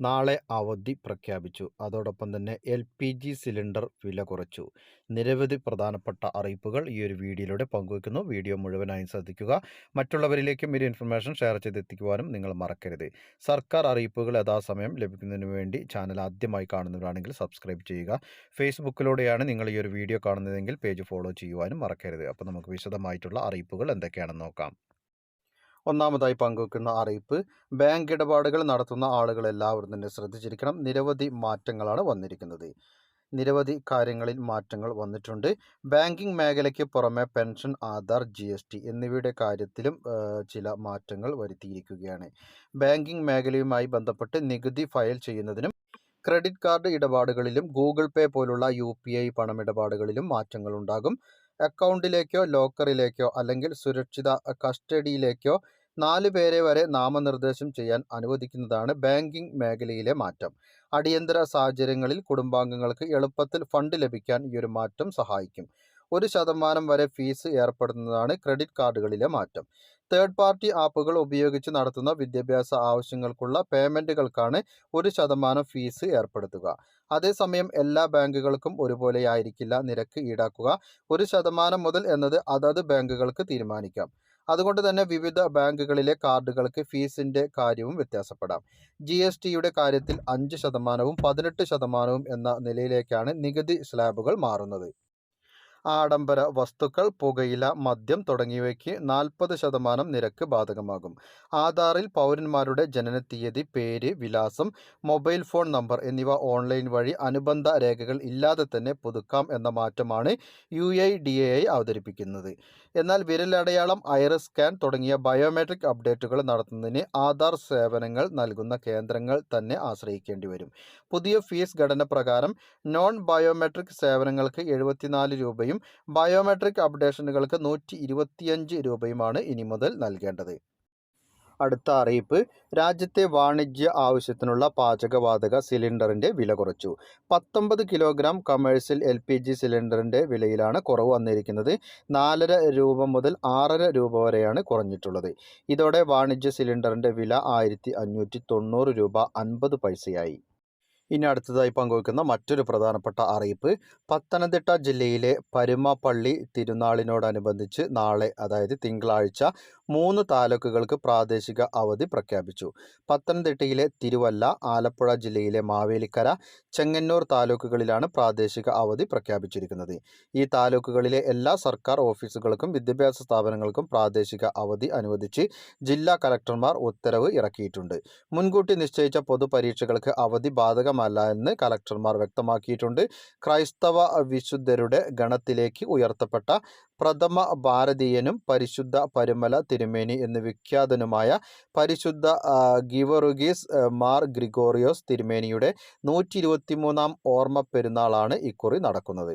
നാളെ അവധി പ്രഖ്യാപിച്ചു. അതോടൊപ്പം തന്നെ എൽ പി ജി സിലിണ്ടർ വില കുറച്ചു. നിരവധി പ്രധാനപ്പെട്ട അറിയിപ്പുകൾ ഈ ഒരു വീഡിയോയിലൂടെ പങ്കുവയ്ക്കുന്നു. വീഡിയോ മുഴുവനായും ശ്രദ്ധിക്കുക. മറ്റുള്ളവരിലേക്കും ഒരു ഇൻഫർമേഷൻ ഷെയർ ചെയ്തെത്തിക്കുവാനും നിങ്ങൾ മറക്കരുത്. സർക്കാർ അറിയിപ്പുകൾ യഥാസമയം ലഭിക്കുന്നതിന് വേണ്ടി ചാനൽ ആദ്യമായി കാണുന്നവരാണെങ്കിൽ സബ്സ്ക്രൈബ് ചെയ്യുക. ഫേസ്ബുക്കിലൂടെയാണ് നിങ്ങൾ ഈ ഒരു വീഡിയോ കാണുന്നതെങ്കിൽ പേജ് ഫോളോ ചെയ്യുവാനും മറക്കരുത്. അപ്പോൾ നമുക്ക് വിശദമായിട്ടുള്ള അറിയിപ്പുകൾ എന്തൊക്കെയാണെന്ന് നോക്കാം. ഒന്നാമതായി പങ്കുവെക്കുന്ന അറിയിപ്പ് ബാങ്ക് ഇടപാടുകൾ നടത്തുന്ന ആളുകൾ എല്ലാവരും തന്നെ ശ്രദ്ധിച്ചിരിക്കണം. നിരവധി മാറ്റങ്ങളാണ് വന്നിരിക്കുന്നത്. നിരവധി കാര്യങ്ങളിൽ മാറ്റങ്ങൾ വന്നിട്ടുണ്ട്. ബാങ്കിംഗ് മേഖലയ്ക്ക് പുറമെ pension Aadhaar G S T എന്നിവയുടെ കാര്യത്തിലും ചില മാറ്റങ്ങൾ വരുത്തിയിരിക്കുകയാണ്. ബാങ്കിംഗ് മേഖലയുമായി ബന്ധപ്പെട്ട് നികുതി ഫയൽ ചെയ്യുന്നതിനും ക്രെഡിറ്റ് കാർഡ് ഇടപാടുകളിലും ഗൂഗിൾ പേ പോലുള്ള യു പി ഐ പണമിടപാടുകളിലും മാറ്റങ്ങളുണ്ടാകും. അക്കൗണ്ടിലേക്കോ ലോക്കറിലേക്കോ അല്ലെങ്കിൽ സുരക്ഷിത കസ്റ്റഡിയിലേക്കോ നാല് പേരെ വരെ നാമനിർദ്ദേശം ചെയ്യാൻ അനുവദിക്കുന്നതാണ് ബാങ്കിംഗ് മേഖലയിലെ മാറ്റം. അടിയന്തര സാഹചര്യങ്ങളിൽ കുടുംബാംഗങ്ങൾക്ക് എളുപ്പത്തിൽ ഫണ്ട് ലഭിക്കാൻ ഈ ഒരു മാറ്റം സഹായിക്കും. ഒരു ശതമാനം വരെ ഫീസ് ഏർപ്പെടുന്നതാണ് ക്രെഡിറ്റ് കാർഡുകളിലെ മാറ്റം. തേർഡ് പാർട്ടി ആപ്പുകൾ ഉപയോഗിച്ച് നടത്തുന്ന വിദ്യാഭ്യാസ ആവശ്യങ്ങൾക്കുള്ള പേയ്മെന്റുകൾക്കാണ് ഒരു ശതമാനം ഫീസ് ഏർപ്പെടുത്തുക. അതേസമയം എല്ലാ ബാങ്കുകൾക്കും ഒരുപോലെയായിരിക്കില്ല നിരക്ക് ഈടാക്കുക. ഒരു ശതമാനം മുതൽ എന്നത് അതത് ബാങ്കുകൾക്ക് തീരുമാനിക്കാം. അതുകൊണ്ട് തന്നെ വിവിധ ബാങ്കുകളിലെ കാർഡുകൾക്ക് ഫീസിന്റെ കാര്യവും വ്യത്യാസപ്പെടാം. ജി എസ് ടിയുടെ കാര്യത്തിൽ അഞ്ച് ശതമാനവും പതിനെട്ട് ശതമാനവും എന്ന നിലയിലേക്കാണ് നികുതി സ്ലാബുകൾ മാറുന്നത്. ആഡംബര വസ്തുക്കൾ പുകയില മദ്യം തുടങ്ങിയവയ്ക്ക് നാൽപ്പത് ശതമാനം നിരക്ക് ബാധകമാകും. ആധാറിൽ പൗരന്മാരുടെ ജനനത്തീയതി പേര് വിലാസം മൊബൈൽ ഫോൺ നമ്പർ എന്നിവ ഓൺലൈൻ വഴി അനുബന്ധ രേഖകൾ ഇല്ലാതെ തന്നെ പുതുക്കാം എന്ന മാറ്റമാണ് യു ഐ ഡി എ അവതരിപ്പിക്കുന്നത്. എന്നാൽ വിരലടയാളം ഐറസ് സ്കാൻ തുടങ്ങിയ ബയോമെട്രിക് അപ്ഡേറ്റുകൾ നടത്തുന്നതിന് ആധാർ സേവനങ്ങൾ നൽകുന്ന കേന്ദ്രങ്ങൾ തന്നെ ആശ്രയിക്കേണ്ടി വരും. പുതിയ ഫീസ് ഘടന പ്രകാരം നോൺ ബയോമെട്രിക് സേവനങ്ങൾക്ക് എഴുപത്തിനാല് രൂപയും ബയോമെട്രിക് അപ്ഡേഷനുകൾക്ക് നൂറ്റി ഇരുപത്തിയഞ്ച് രൂപയുമാണ് ഇനി മുതൽ നൽകേണ്ടത്. അടുത്ത അറിയിപ്പ് രാജ്യത്തെ വാണിജ്യ ആവശ്യത്തിനുള്ള പാചകവാതക സിലിണ്ടറിന്റെ വില കുറച്ചു. പത്തൊമ്പത് kilogram commercial L P G സിലിണ്ടറിന്റെ വിലയിലാണ് കുറവ് വന്നിരിക്കുന്നത്. നാലര രൂപ മുതൽ ആറര രൂപ വരെയാണ് കുറഞ്ഞിട്ടുള്ളത്. ഇതോടെ വാണിജ്യ സിലിണ്ടറിന്റെ വില ആയിരത്തി രൂപ അൻപത് പൈസയായി. ഇനി അടുത്തതായി പങ്കുവയ്ക്കുന്ന മറ്റൊരു പ്രധാനപ്പെട്ട അറിയിപ്പ്. പത്തനംതിട്ട ജില്ലയിലെ പരുമപ്പള്ളി തിരുനാളിനോടനുബന്ധിച്ച് നാളെ അതായത് തിങ്കളാഴ്ച മൂന്ന് താലൂക്കുകൾക്ക് പ്രാദേശിക അവധി പ്രഖ്യാപിച്ചു. പത്തനംതിട്ടയിലെ തിരുവല്ല ആലപ്പുഴ ജില്ലയിലെ മാവേലിക്കര ചെങ്ങന്നൂർ താലൂക്കുകളിലാണ് പ്രാദേശിക അവധി പ്രഖ്യാപിച്ചിരിക്കുന്നത്. ഈ താലൂക്കുകളിലെ എല്ലാ സർക്കാർ ഓഫീസുകൾക്കും വിദ്യാഭ്യാസ സ്ഥാപനങ്ങൾക്കും പ്രാദേശിക അവധി അനുവദിച്ച് ജില്ലാ കലക്ടർമാർ ഉത്തരവ് ഇറക്കിയിട്ടുണ്ട്. മുൻകൂട്ടി നിശ്ചയിച്ച പൊതുപരീക്ഷകൾക്ക് അവധി ബാധകമല്ല എന്ന് കലക്ടർമാർ വ്യക്തമാക്കിയിട്ടുണ്ട്. ക്രൈസ്തവ വിശുദ്ധരുടെ ഗണത്തിലേക്ക് ഉയർത്തപ്പെട്ട പ്രഥമ ഭാരതീയനും പരിശുദ്ധ പരുമല തിരുമേനി എന്ന് വിഖ്യാതനുമായ പരിശുദ്ധ ഗിവറുഗീസ് മാർ ഗ്രിഗോറിയോസ് തിരുമേനിയുടെ നൂറ്റി ഇരുപത്തിമൂന്നാം ഓർമ്മ പെരുന്നാളാണ് ഇക്കുറി നടക്കുന്നത്.